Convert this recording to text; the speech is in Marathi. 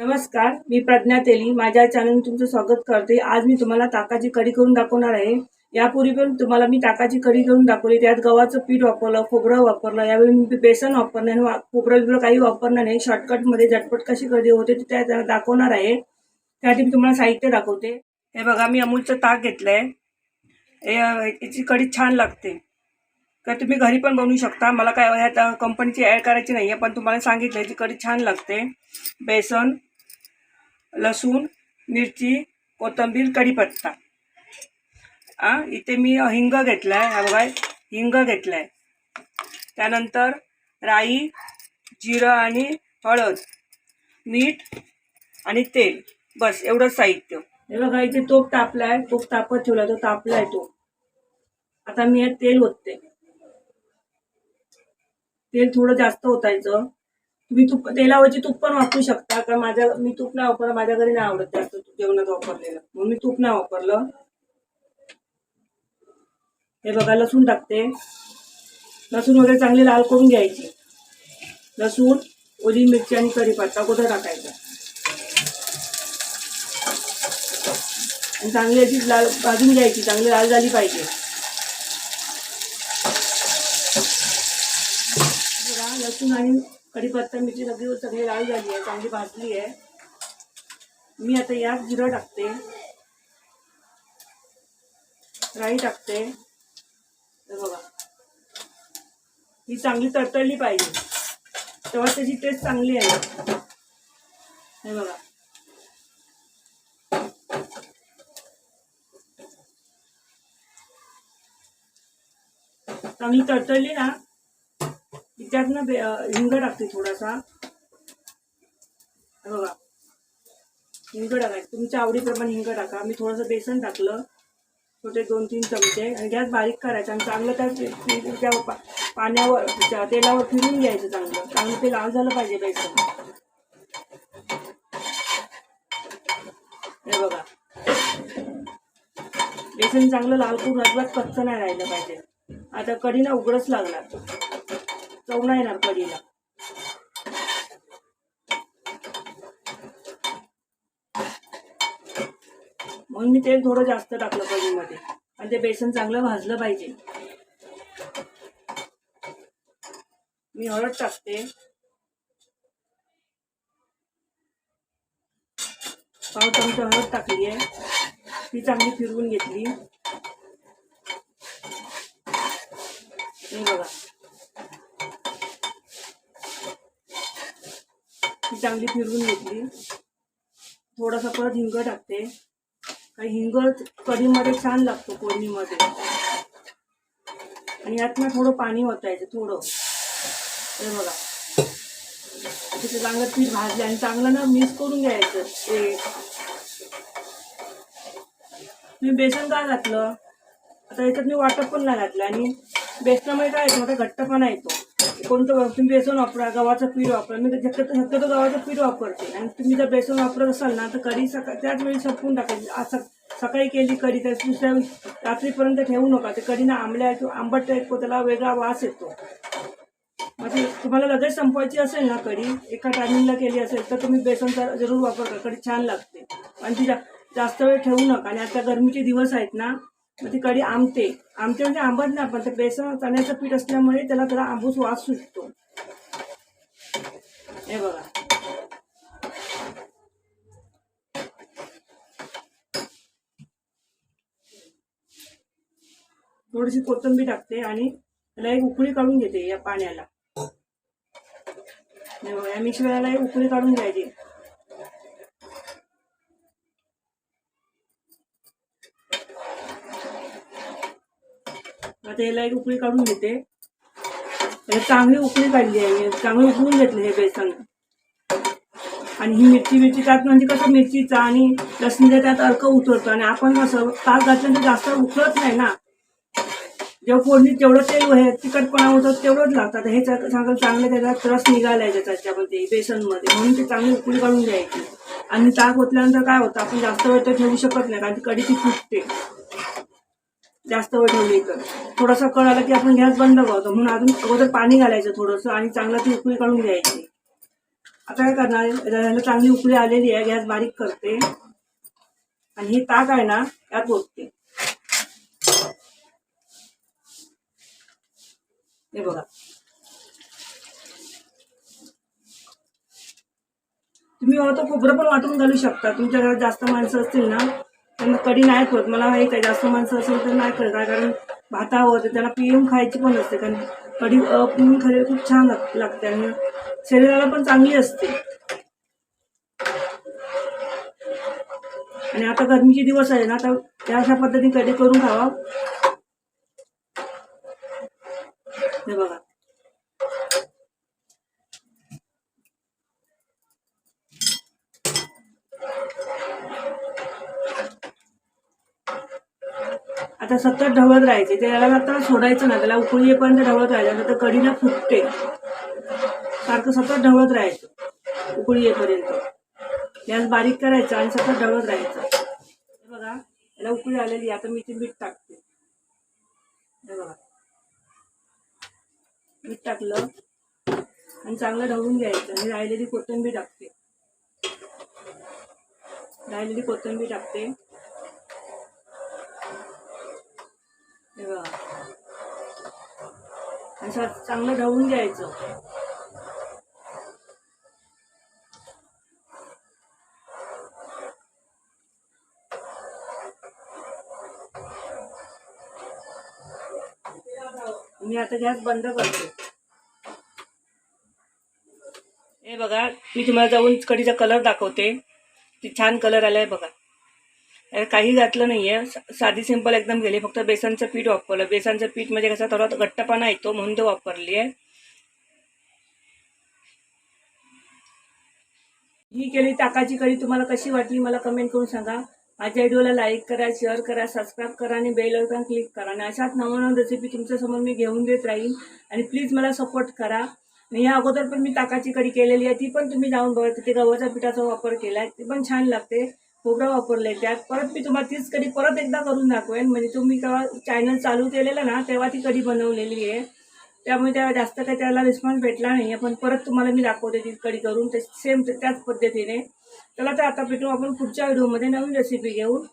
नमस्कार मी प्रज्ञा तेली. माझ्या चॅनल तुमचं स्वागत करते. आज मी तुम्हाला ताकाची कढी करून दाखवणार आहे. यापूर्वी पण तुम्हाला मी ताकाची कढी करून दाखवली. त्यात गव्हाचं पीठ वापरलं खोबरं वापरलं. यावेळी मी बेसन वापरलं आणि खोबरं बिबरं काही वापरणार नाही. शॉर्टकटमध्ये झटपट कशी कढी होते ते त्या दाखवणार आहे. त्यासाठी मी तुम्हाला साहित्य दाखवते. हे बघा मी अमूलचं ताक घेतलं आहे याची कढी छान लागते. तर तुम्ही घरी पण बनवू शकता. मला काय ह्या कंपनीची ॲड करायची नाही आहे पण तुम्हाला सांगितलं याची कढी छान लागते. बेसन लसूण मिरची कोथिंबीर कढीपत्ता. हां इथे मी हिंग घेतला आहे हा बघा हिंग घेतला आहे त्यानंतर राई जिरं आणि हळद मीठ आणि तेल. बस एवढंच साहित्य. हे बघा इथे तोप तापला आहे तोप तापत ठेवला तो तापला आहे तो. आता मी हे तेल ओतते. तेल थोडं जास्त ओतायचं. तुम्ही तूप तेलावरची तूप पण वापरू शकता कारण माझ्या मी तूप नाही वापरलं माझ्या घरी नाही आवडत जास्त तूप जेवणात वापरलेलं. म्हणून मी तूप नाही वापरलं. हे बघा लसूण टाकते. लसूण वगैरे चांगली लाल करून घ्यायची. लसूण ओली मिरची आणि कढीपत्ता कुठं टाकायचा. आणि चांगली अशी लाल भाजून घ्यायची चांगली लाल झाली पाहिजे. बघा लसूण आणि कढीपत्ता मिरची सगळी सगळी लाल झाली आहे चांगली भाजली आहे. मी आता यात जिरं टाकते. राई टाकते. हे बघा. ही चांगली तडतडली पाहिजे. तेव्हा त्याची टेस्ट चांगली आहे. हे बघा. चांगली तडतडली ना त्यात ना बे- हिंग टाकते थोडासा. बघा. हिंग टाकायचं. तुमच्या आवडीप्रमाणे हिंग टाका. मी थोडंसं बेसन टाकलं. छोटे दोन तीन चमचे. आणि गॅस बारीक करायचा आणि चांगलं त्या त्या पा- पाण्यावर त्या तेलावर फिरून घ्यायचं चांगलं. चांगलं ते लाल झालं पाहिजे बेसन. हे बघा. बेसन चांगलं लाल करून अजिबात कच्चं नाही राहिलं पाहिजे. आता कढीला उघडच लागणार. चव नाही येणार कढीला म्हणून मी तेल थोडं जास्त टाकलं कढीमध्ये आणि ते बेसन चांगलं भाजलं पाहिजे. मी हळद टाकते. पाव चमचा हळद टाकली आहे. ती चांगली फिरवून घेतली. हे बघा. ती चांगली फिरवून घेतली. थोडासा परत हिंग टाकते. काही हिंग कढीमध्ये छान लागतो फोडणीमध्ये. आणि यात ना थोडं पाणी ओतायचं थोडं. हे बघा. तिथे चांगलं पीठ भाजलं आणि चांगलं ना मिक्स करून घ्यायचं. ते. मी बेसन का घातलं? आता याच्यात मी वाटप पण नाही घातलं आणि बेसनामुळे काय येतो मोठा घट्टपणा येतो कोणतं तुम्ही बेसन वापरा गव्हाचं पीठ वापरा. मी तर शक्यतो शक्यतो गव्हाचं पीठ वापरते. आणि तुम्ही जर बेसन वापरत असाल ना तर कढी सका त्याच वेळी संपून टाकायची. आज सकाळी केली कढी तर दुसऱ्या रात्रीपर्यंत ठेवू नका. ते कढीनं आंबल्या किंवा आंबट टाईप त्याला वेगळा वास येतो. म्हणजे तुम्हाला लगेच संपवायची असेल ना कढी एका टायमिंगला केली असेल तर तुम्ही बेसनचा जरूर वापर करा कढी छान लागते. आणि ती जास्त वेळ ठेवू नका. आणि आता गरमीचे दिवस आहेत ना मग ती कढी आंबते आमटे म्हणजे आंबट नाही पण ते बेसन चण्याचं पीठ असल्यामुळे त्याला त्याला आंबूस वास सुटतो. हे बघा. थोडीशी कोथिंबीर टाकते आणि त्याला एक उकळी काढून घेते या पाण्याला. हे बघा, या मिश्रणाला एक उकळी काढून घ्यायची. आता याला एक उकळी काढून घेते. चांगली उकळी काढली आहे. मी. चांगली उकळून घेतले हे बेसन. आणि ही मिरची मिरची त्यात म्हणजे कसं मिरचीचा आणि लसणीचा त्यात अर्क उतरतो आणि आपण कसं ताक घातल्यानंतर जास्त उकळत नाही ना. जेव्हा फोडणीत जेवढं तेल हे तिखटपणा होतं तेवढंच लागतात. हे चांगलं चांगलं त्याचा रस निघाला आहे त्याच्यामध्ये बेसनमध्ये. म्हणून ते चांगली उकळी काढून घ्यायची. आणि ताक ओतल्यानंतर काय होतं? आपण जास्त वेळ तर ठेवू शकत नाही कारण ती कढी ती फुटते जास्त वेळ ठेवली तर थोडासा कळ की आपण गॅस बंद करतो. म्हणून अजून अगोदर पाणी घालायचं थोडंसं आणि चांगलं ती उकळी काढून घ्यायची. आता काय करणार चांगली उकळी आलेली आहे. गॅस बारीक करते. आणि हे ताक आहे ना त्यात ओतते. हे बघा. तुम्ही आता खोबरं पण वाटून घालू शकता. तुमच्या घरात जास्त माणसं असतील ना त्यांना कढी नाही करत. मला हे काही जास्त माणसं असेल तर नाही करत. कारण भातावर त्यांना पिऊन खायची पण असते. कारण कढी पिऊन खायला खूप छान लागते आणि शरीराला पण चांगली असते. आणि आता गरमीचे दिवस आहे ना आता त्या अशा पद्धतीने कढी करून खावा. हे बघा. आता सतत ढवळत राहायचे. त्याला आता सोडायचं ना त्याला उकळी येईपर्यंत ढवळत राहायचं. तर कढीला फुटते. सारखं सतत ढवळत राहायचं. उकळी येईपर्यंत गॅस बारीक करायचा आणि सतत ढवळत राहायचं. हे बघा. याला उकळी आलेली आता मी ते मीठ टाकते. हे बघा. मीठ टाकलं. आणि चांगलं ढवळून घ्यायचं. आणि राहिलेली कोथिंबीर टाकते. राहिलेली कोथिंबीर टाकते. हे बघा. चांगलं धावून घ्यायचं. मी आता गॅस बंद करते. हे बघा मी तुम्हाला जाऊन कढीचा कलर दाखवते. ती छान कलर आलाय बघा. काही घातलं नाहीये. आहे साधी सिंपल एकदम गेली. फक्त बेसनचं पीठ वापरलं. बेसनचं पीठ म्हणजे कसं थोडा घट्टपणा येतो म्हणून ते वापरली आहे ही केली ताकाची कळी तुम्हाला कशी वाटली मला कमेंट करून सांगा. माझ्या व्हिडिओला लाईक करा शेअर करा सबस्क्राईब करा आणि बेल आयकॉन क्लिक करा. आणि अशाच नवनवीन रेसिपी तुमच्यासमोर मी घेऊन देत राहीन. आणि प्लीज मला सपोर्ट करा. आणि या अगोदर पण मी ताकाची कढी केलेली आहे. ती पण तुम्ही जाऊन बघा. तिथे गव्हाच्या पिठाचा वापर केला आहे ती पण छान लागते. खोबरं वापरले त्यात. परत मी तुम्हाला तीच कधी परत एकदा करून दाखवेन. म्हणजे तुम्ही तेव्हा चॅनल चालू केलेलं ना तेव्हा ती कढी बनवलेली आहे. त्यामुळे त्या जास्त काही त्याला रिस्पॉन्स भेटला नाही पण परत तुम्हाला मी दाखवते ती कढी करून. ते सेम त्याच पद्धतीने. त्याला तर आता भेटू आपण पुढच्या व्हिडिओमध्ये नवीन रेसिपी घेऊन.